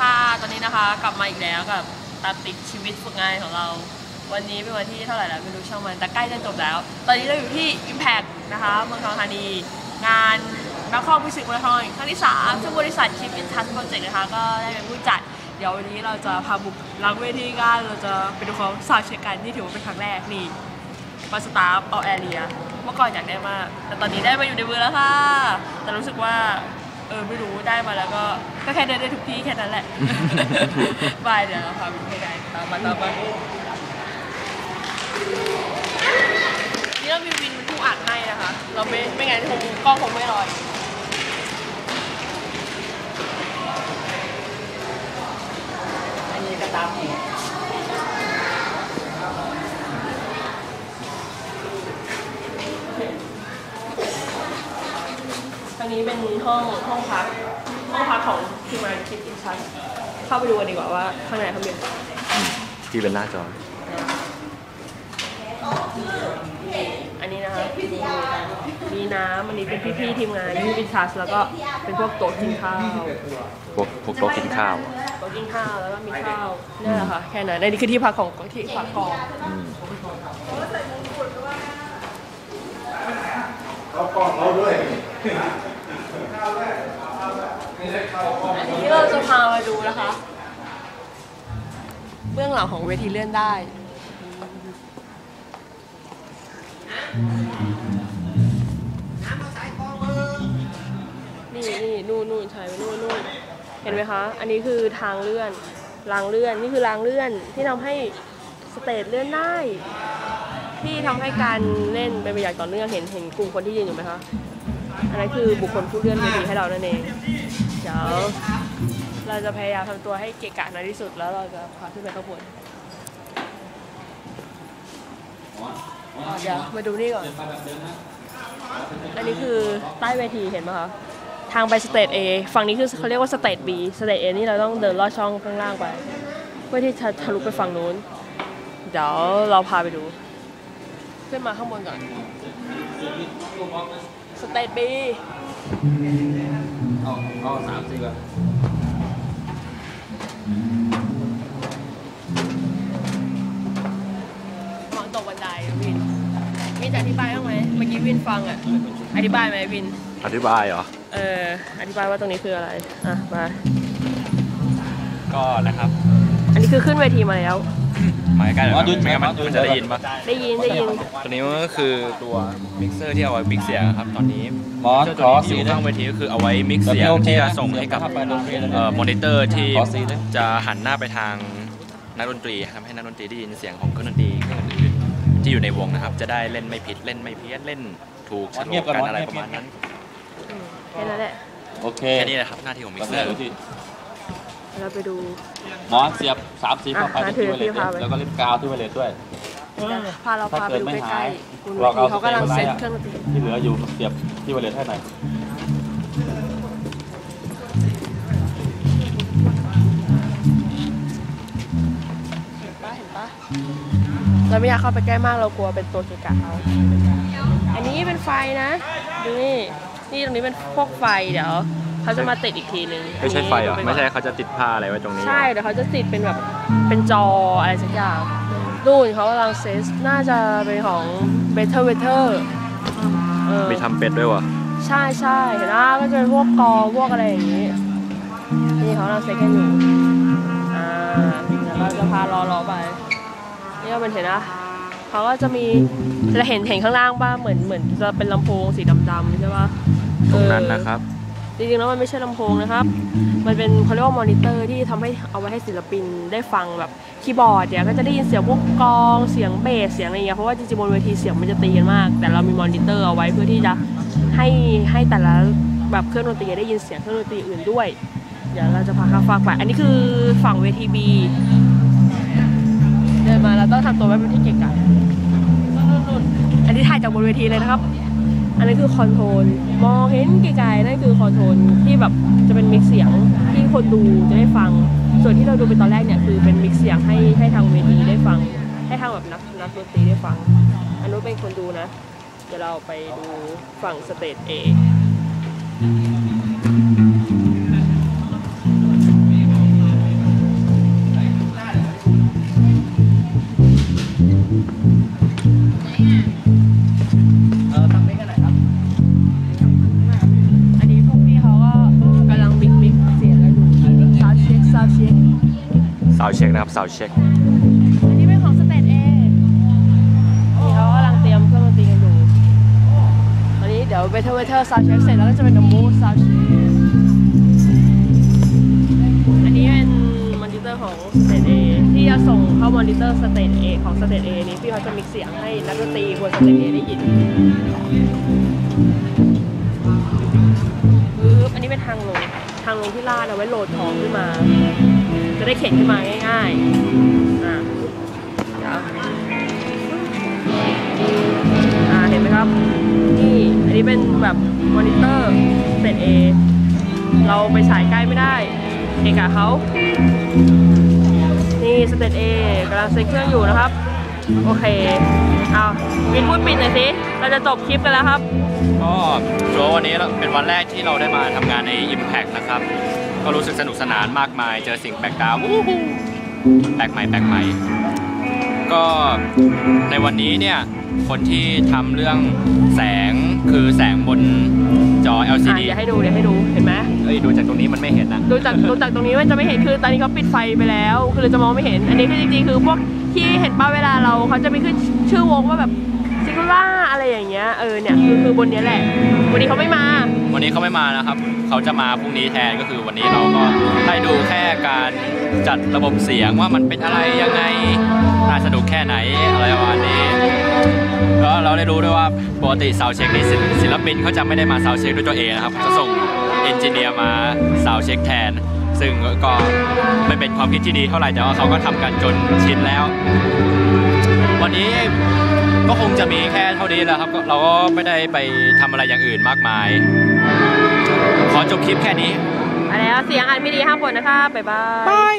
ค่ะ ตอนนี้นะคะ กลับมาอีกแล้วกับตาติดชีวิตฝึกงานของเรา วันนี้เป็นวันที่เท่าไหร่แล้วไม่รู้ช่างมันแต่ใกล้จะจบแล้ว ตอนนี้เราอยู่ที่ Impact นะคะเมืองทองธานี งานนักข้อมิวสิกเมืองทองครั้งที่3ซึ่งบริษัท Chip in Touch Project นะคะ ก็ได้เป็นผู้จัด เดี๋ยววันนี้เราจะพาบุกลังเวทีกันเราจะไปดูเขาสาวเช็คกันนี่ถือว่าเป็นครั้งแรกนี่มาสตาฟเอาแอเรียเมื่อก่อนอยากได้มากแต่ตอนนี้ได้มาอยู่ในมือแล้วค่ะ แต่รู้สึกว่า เออไม่รู้ได้มาแล้วก็ก็แค่เดินได้ทุกที่แค่นั้นแหละบายเดี๋ยวเราพาไปที่ไหนตามมาตามมานี่เรามีวินเป็นผู้อัดให้นะคะ เราไม่ไม่งั้นคงกล้องคงไม่ลอยอันนี้ก็ตามอีก ทางนี้เป็นห้องห้องพักห้องพักของทีมงานคิดอินชันเข้าไปดูกันดีกว่าว่าข้างในเขามีอะไรที่เป็นหน้าจอ อันนี้นะคะมีน้ำอันนี้เป็นพี่ๆทีมงานคิดอินชันแล้วก็เป็นพวกโต๊ะกินข้าวพวกพวกโต๊ะกินข้าวอะโต๊ะกินข้าวแล้วก็มีข้าวนี่แหละค่ะแค่นั้นอันนี้คือที่พักของที่พักของอืมเขากล้องเราด้วย อันนี้เราจะพามาดู นะคะ เบื้องหลังของเวทีเลื่อนได้ นี่นี่นู่นนู่นใช่ไปนู่นนู่นเห็นไหมคะ อันนี้คือทางเลื่อน รางเลื่อน นี่คือรางเลื่อนที่ทำให้สเตจเลื่อนได้ ที่ทำให้การเล่นเป็นไปอย่างต่อเนื่องเห็นเห็นกลุ่มคนที่ยืนอยู่ไหมคะ อันนั้นคือบุคคลผู้เลื่อนเวทีให้เรานั่นเอง เดี๋ยว เราจะพยายามทำตัวให้เกะกะน้อยที่สุด แล้วเราจะพาขึ้นไปข้างบนเดี๋ยวมาดูนี่ก่อน อันนี้คือใต้เวทีเห็นไหมคะ ทางไปสเตจ A ฝั่งนี้คือเขาเรียกว่าสเตจ B สเตจ A นี่เราต้องเดินลอดช่องข้างล่างไป เพื่อที่จะทะลุไปฝั่งนู้น เดี๋ยวเราพาไปดู ขึ้นมาข้างบนก่อน สเตจ B เอาเอาสามสิบอะ ฟังอะ อธิบายไหมวิน อธิบายเหรอ เออ อธิบายว่าตรงนี้คืออะไร อะ มา ก็นะครับ อันนี้คือขึ้นเวทีมาแล้ว หมายใกล้หน่อยครับไม่งั้นมันมันจะได้ยินปะได้ยิน ได้ยิน ตัวนี้มันก็คือตัวมิกเซอร์ที่เอาไว้มิกเสียงครับ ตอนนี้มอสเจ้าขตัวอนี้สีที่อยู่นะข้างเวทีก็คือเอาไว้มิกเสียงแบบนี้โอเคที่จะนะส่งให้กับถ้าไปดนตรีแล้วเนี่ยเอ่อมอนิเตอร์ที่ขอสีนะจะหันหน้าไปทางนักดนตรีทำให้นักดนตรีได้ยินเสียงของเครื่องดนตรีเครื่องอื่นๆ ที่อยู่ในวงนะครับ จะได้เล่นไม่ผิดเล่นไม่เพี้ยนเล่นถูกมฉอสลเงียกบก่อนกันมอสอะไรเงียบประมาณนั้นอืมแค่นั้นแหละโอเคแค่นี้แหละครับหน้าที่ของมิกก็เซเสีอยร์บที่เราไปดูมอสเสียบสามสีเข้าไปอะที่ไวเลถือสพี่พาไปแล้วก็เล่นกาวที่ไวเลสด้วยพาเราพาไปดูใกล้ๆคุณเราเอาเขากำลังเซตเครื่องดนตรีที่เหลืออยู่เสียบที่ไวเลสให้หน่อย เราไม่อยากเข้าไปใกล้มากเรากลัวเป็นตัวเกะกะเอาอันนี้เป็นไฟนะดูนี่นี่ตรงนี้เป็นพวกไฟเดี๋ยวเขาจะมาติดอีกทีนึงไม่ใช่ไฟเหรอนนี้ไม่ใช่เขาจะติดผ้าอะไรไว้ตรงนี้เหรอใช่เดี๋ยวเขาจะติดเป็นแบบเป็นจออะไรสักอย่างนู่นเขากำลังเซสน่าจะเป็นของ Better Better เออมีทำเป็ดด้วยวะใช่ใช่เห็นไหมก็จะเป็นพวกกอพวกอะไรอย่างนี้นี่เขากำลังเซตกันอยู่อ่าเดี๋ยวเราจะพารอรอไป นี่ก็เป็นเห็นนะเขาก็จะมีจะเห็นเห็นข้างล่างป่ะเหมือนเหมือนจะเป็นลำโพงสีดำๆใช่ป่ะตรงนั้นเออนะครับจริงๆแล้วมันไม่ใช่ลำโพงนะครับ มันเป็นเขาเรียกว่ามอนิเตอร์ที่ทำให้เอาไว้ให้ศิลปินได้ฟังแบบคีย์บอร์ดเนี่ยก็จะได้ยินเสียงพวกกลองเสียงเบสเสียงอะไรเงี้ยเพราะว่าจริงๆบนเวทีเสียงมันจะตีกันมาก แต่เรามีมอนิเตอร์เอาไว้เพื่อที่จะให้ให้แต่ละแบบเครื่องดนตรีได้ยินเสียงเครื่องดนตรีอื่นด้วย เดี๋ยวเราจะพาข้าฟังไป อันนี้คือฝั่งเวทีบีเดินมาเรา ต้องทำตัวไว้เป็นที่เก่งกาจอันนี้ถ่ายจากบนเวทีเลยนะครับ อันนั้คือคอนโทรลมองเห็นไกลๆนั่นคือคอนโทรลที่แบบจะเป็นมิกซ์เสียงที่คนดูจะได้ฟัง ส่วนที่เราดูเป็นตอนแรกเนี่ยคือเป็นมิกซ์เสียงให้ให้ทางเวทีได้ฟัง ให้ทางแบบนักนักดนตรีได้ฟัง อันนู้นเป็นคนดูนะ เดี๋ยวเราไปดูฝั่งสเตจ A อาวเช็คนะครับสาวเช็คอันนี้เป็นของสเตทเอนี่เขากำลังเตรียมเครื่องดนตรีกันอยู่ตอนนี้เดี๋ยวเบเทอร์เวเทอร์ซาวเช็คเสร็จแล้วก็จะเป็นมูสซาวเช็คอันนี้เป็นมอนิเตอร์ของสเตทเอที่จะส่งเข้ามอนิเตอร์สเตทเอของสเตทเอนี้พี่เขาจะมิกเสียงให้นักดนตรีบนสเตทเอได้ยินปึ๊บอันนี้เป็นทางลงทางลงที่ลาดเอาไว้โหลดของขึ้นมา จะได้เข็นขึ้นมาง่ายๆ อ่าเดี๋ยวอ่าเห็นไหมครับ นี่อันนี้เป็นแบบมอนิเตอร์สเตตเอเราไปฉายใกล้ไม่ได้ เอกะเขา นี่สเตตเอกำลังเซ็ตเครื่องอยู่นะครับ โอเค เอาวินพูดปิดหน่อยสิ เราจะจบคลิปกันแล้วครับ ก็ถือว่าวันนี้เป็นวันแรกที่เราได้มาทำงานใน Impact นะครับ ก็รู้สึกสนุกสนานมากมาย เจอสิ่งแปลกตาวู้ฮู้แปลกใหม่แปลกใหม่ ก็ในวันนี้เนี่ยคนที่ทำเรื่องแสงคือแสงบนจอ อะ LCD เดี๋ยวให้ดูเดี๋ยวให้ดูเห็นไหมเอ้ยดูจากตรงนี้มันไม่เห็นนะ ดูจากดูจากตรงนี้มันจะไม่เห็นคือตอนนี้เขาปิดไฟไปแล้ว คือเราจะมองไม่เห็น อันนี้คือจริงๆคือพวกที่เห็นป้าเวลาเราเขาจะไม่ขึ้นชื่อวงว่าแบบซิงคูล่าอะไรอย่างเงี้ยเออเนี่ยคือคือบนเนี้ยแหละ วันนี้เขาไม่มา วันนี้เขาไม่มานะครับ เขาจะมาพรุ่งนี้แทนก็คือวันนี้เราก็ได้ดูแค่การจัดระบบเสียงว่ามันเป็นอะไรยังไงน่าสนุกแค่ไหนอะไรประมาณนี้ก็เราได้รู้ด้วยว่าปกติซาวเช็คนี้ศิลปินเขาจะไม่ได้มาซาวเช็คด้วยตัวเองนะครับจะส่งเอนจิเนียร์มาซาวเช็คแทน ซึ่งก็ไม่เป็นความคิดที่ดีเท่าไหร่แต่ว่าเขาก็ทำกันจนชินแล้ว ก็คงจะมีแค่เท่านี้แหละครับก็เราก็ไม่ได้ไปทำอะไรอย่างอื่นมากมาย ขอจบคลิปแค่นี้ไปแล้วเสียงอันไม่ดีห้ามกดนะคะ บ๊ายบาย บาย